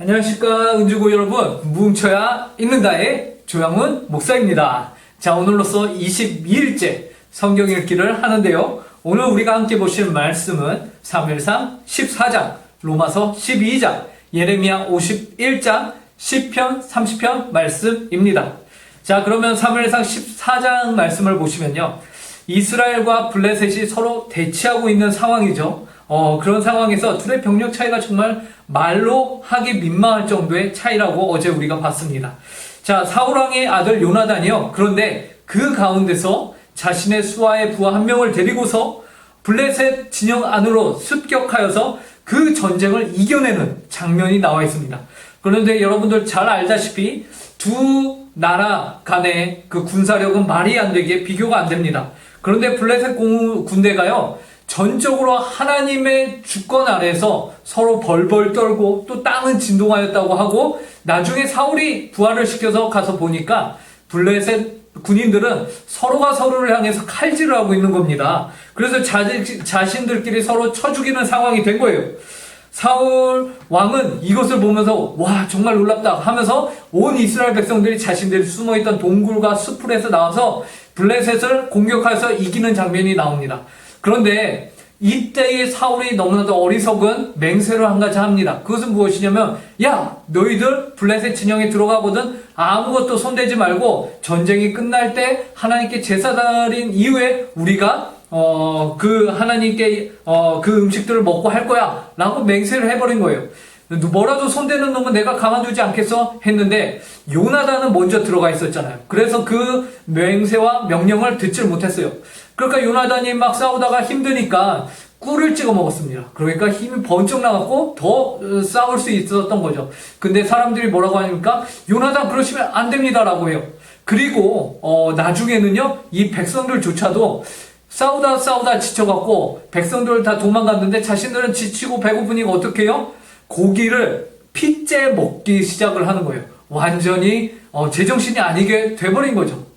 안녕하십니까 은주고 여러분. 뭉쳐야 읽는다의 조양훈 목사입니다. 자 오늘로써 22일째 성경 읽기를 하는데요. 오늘 우리가 함께 보실 말씀은 사무엘상 14장 로마서 12장 예레미야 51장 10편 30편 말씀입니다. 자 그러면 사무엘상 14장 말씀을 보시면요. 이스라엘과 블레셋이 서로 대치하고 있는 상황이죠. 어, 그런 상황에서 둘의 병력 차이가 정말 말로 하기 민망할 정도의 차이라고 어제 우리가 봤습니다. 자, 사울왕의 아들 요나단이요. 그런데 그 가운데서 자신의 수하의 부하 한 명을 데리고서 블레셋 진영 안으로 습격하여서 그 전쟁을 이겨내는 장면이 나와 있습니다. 그런데 여러분들 잘 알다시피 두 나라 간의 그 군사력은 말이 안 되기에 비교가 안 됩니다. 그런데 블레셋 공- 군대가요, 전적으로 하나님의 주권 아래서 서로 벌벌 떨고 또 땅은 진동하였다고 하고 나중에 사울이 부활을 시켜서 가서 보니까 블레셋 군인들은 서로가 서로를 향해서 칼질을 하고 있는 겁니다. 그래서 자, 자신들끼리 서로 쳐 죽이는 상황이 된 거예요. 사울 왕은 이것을 보면서 와 정말 놀랍다 하면서 온 이스라엘 백성들이 자신들이 숨어있던 동굴과 숲풀에서 나와서 블레셋을 공격해서 이기는 장면이 나옵니다. 그런데 이때의 사울이 너무나도 어리석은 맹세를 한 가지 합니다. 그것은 무엇이냐면 야 너희들 블레셋 진영에 들어가거든 아무것도 손대지 말고 전쟁이 끝날 때 하나님께 제사 드린 이후에 우리가 어, 그 하나님께 어, 그 음식들을 먹고 할 거야 라고 맹세를 해버린 거예요. 뭐라도 손대는 놈은 내가 가만두지 않겠어 했는데 요나단은 먼저 들어가 있었잖아요. 그래서 그 맹세와 명령을 듣질 못했어요. 그러니까 요나단이 막 싸우다가 힘드니까 꿀을 찍어 먹었습니다. 그러니까 힘이 번쩍 나갔고 더 어, 싸울 수 있었던 거죠. 근데 사람들이 뭐라고 하니까 요나단 그러시면 안 됩니다라고 해요. 그리고 어, 나중에는요 이 백성들조차도 싸우다 싸우다 지쳐갖고 백성들 다 도망갔는데 자신들은 지치고 배고프니까 어떻게 해요? 고기를 핏째 먹기 시작을 하는 거예요. 완전히 어, 제정신이 아니게 돼버린 거죠.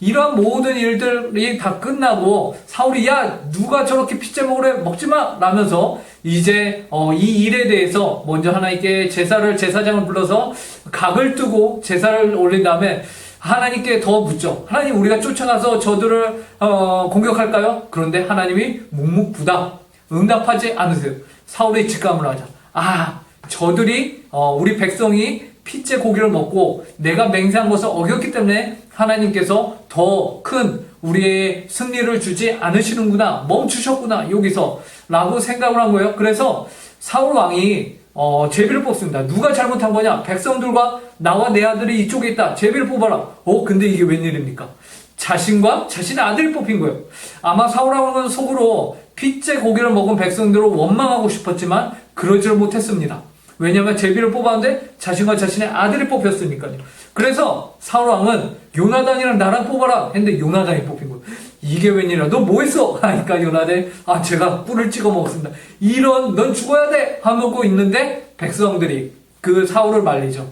이러한 모든 일들이 다 끝나고 사울이 야 누가 저렇게 핏째 먹으래 먹지마 라면서 이제 어, 이 일에 대해서 먼저 하나님께 제사를 제사장을 불러서 각을 뜨고 제사를 올린 다음에 하나님께 더 묻죠. 하나님 우리가 쫓아가서 저들을 어, 공격할까요? 그런데 하나님이 묵묵부답 응답하지 않으세요. 사울이 직감을 하자. 아 저들이 어, 우리 백성이 핏째 고기를 먹고 내가 맹세한 것을 어겼기 때문에 하나님께서 더 큰 우리의 승리를 주지 않으시는구나 멈추셨구나 여기서 라고 생각을 한 거예요. 그래서 사울 왕이 어, 제비를 뽑습니다. 누가 잘못한 거냐? 백성들과 나와 내 아들이 이쪽에 있다. 제비를 뽑아라. 어, 근데 이게 웬일입니까? 자신과 자신의 아들이 뽑힌 거예요. 아마 사울왕은 속으로 핏째 고기를 먹은 백성들을 원망하고 싶었지만 그러지를 못했습니다. 왜냐하면 제비를 뽑았는데 자신과 자신의 아들이 뽑혔으니까요. 그래서 사울왕은 요나단이랑 나랑 뽑아라 했는데 요나단이 뽑힌 거예요. 이게 웬일이야? 너 뭐 했어? 하니까 요나단이 아 제가 뿔을 찍어 먹었습니다. 이런 넌 죽어야 돼 하고 있는데 백성들이 그 사울을 말리죠.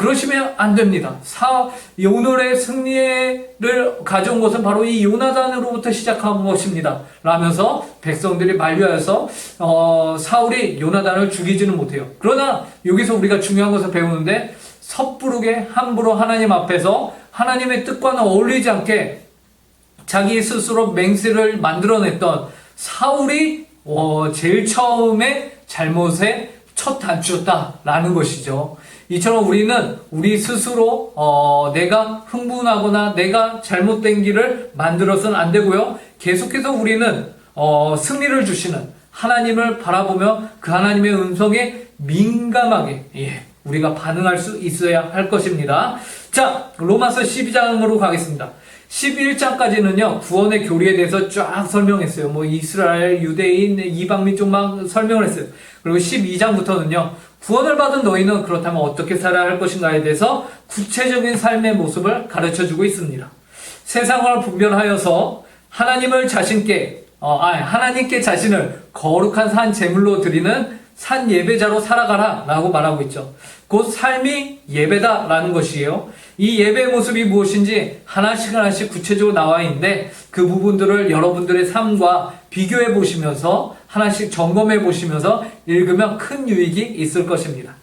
그러시면 안 됩니다. 사, 오늘의 승리를 가져온 것은 바로 이 요나단으로부터 시작한 것입니다. 라면서 백성들이 만류하여서, 어, 사울이 요나단을 죽이지는 못해요. 그러나 여기서 우리가 중요한 것을 배우는데, 섣부르게 함부로 하나님 앞에서 하나님의 뜻과는 어울리지 않게 자기 스스로 맹세를 만들어냈던 사울이 어, 제일 처음에 잘못의 첫 단추였다라는 것이죠. 이처럼 우리는 우리 스스로 어, 내가 흥분하거나 내가 잘못된 길을 만들어서는 안 되고요. 계속해서 우리는 어, 승리를 주시는 하나님을 바라보며 그 하나님의 음성에 민감하게 예, 우리가 반응할 수 있어야 할 것입니다. 자, 로마서 12장으로 가겠습니다. 11장까지는요, 구원의 교리에 대해서 쫙 설명했어요. 뭐, 이스라엘, 유대인, 이방민 쪽만 설명을 했어요. 그리고 12장부터는요, 구원을 받은 너희는 그렇다면 어떻게 살아야 할 것인가에 대해서 구체적인 삶의 모습을 가르쳐 주고 있습니다. 세상을 분별하여서 하나님을 자신께, 어, 아, 하나님께 자신을 거룩한 산 제물로 드리는 산 예배자로 살아가라 라고 말하고 있죠. 곧 삶이 예배다 라는 것이에요. 이 예배의 모습이 무엇인지 하나씩 하나씩 구체적으로 나와 있는데 그 부분들을 여러분들의 삶과 비교해 보시면서 하나씩 점검해 보시면서 읽으면 큰 유익이 있을 것입니다.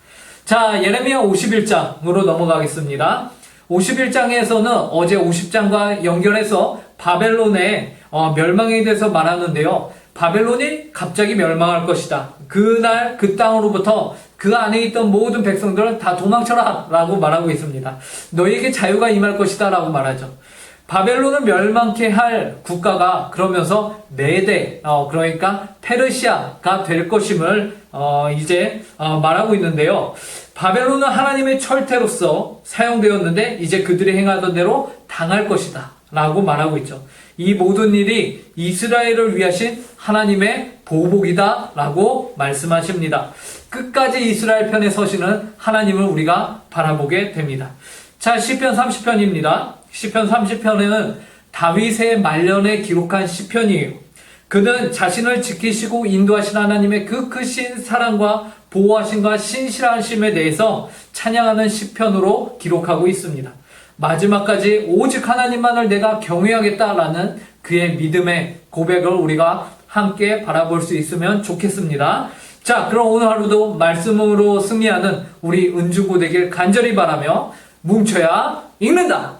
자, 예레미야 51장으로 넘어가겠습니다. 51장에서는 어제 50장과 연결해서 바벨론의 어, 멸망에 대해서 말하는데요. 바벨론이 갑자기 멸망할 것이다. 그날 그 땅으로부터 그 안에 있던 모든 백성들은 다 도망쳐라 라고 말하고 있습니다. 너에게 자유가 임할 것이다 라고 말하죠. 바벨론을 멸망케 할 국가가 그러면서 메대, 어, 그러니까 페르시아가 될 것임을 어, 이제 어, 말하고 있는데요. 바벨론은 하나님의 철퇴로서 사용되었는데 이제 그들이 행하던 대로 당할 것이다. 라고 말하고 있죠. 이 모든 일이 이스라엘을 위하신 하나님의 보복이다. 라고 말씀하십니다. 끝까지 이스라엘 편에 서시는 하나님을 우리가 바라보게 됩니다. 자, 시편 30편입니다. 시편 30편에는 다윗의 말년에 기록한 시편이에요. 그는 자신을 지키시고 인도하신 하나님의 그 크신 사랑과 보호하심과 신실하심에 대해서 찬양하는 시편으로 기록하고 있습니다. 마지막까지 오직 하나님만을 내가 경외하겠다라는 그의 믿음의 고백을 우리가 함께 바라볼 수 있으면 좋겠습니다. 자, 그럼 오늘 하루도 말씀으로 승리하는 우리 은주고 되길 간절히 바라며 뭉쳐야 읽는다.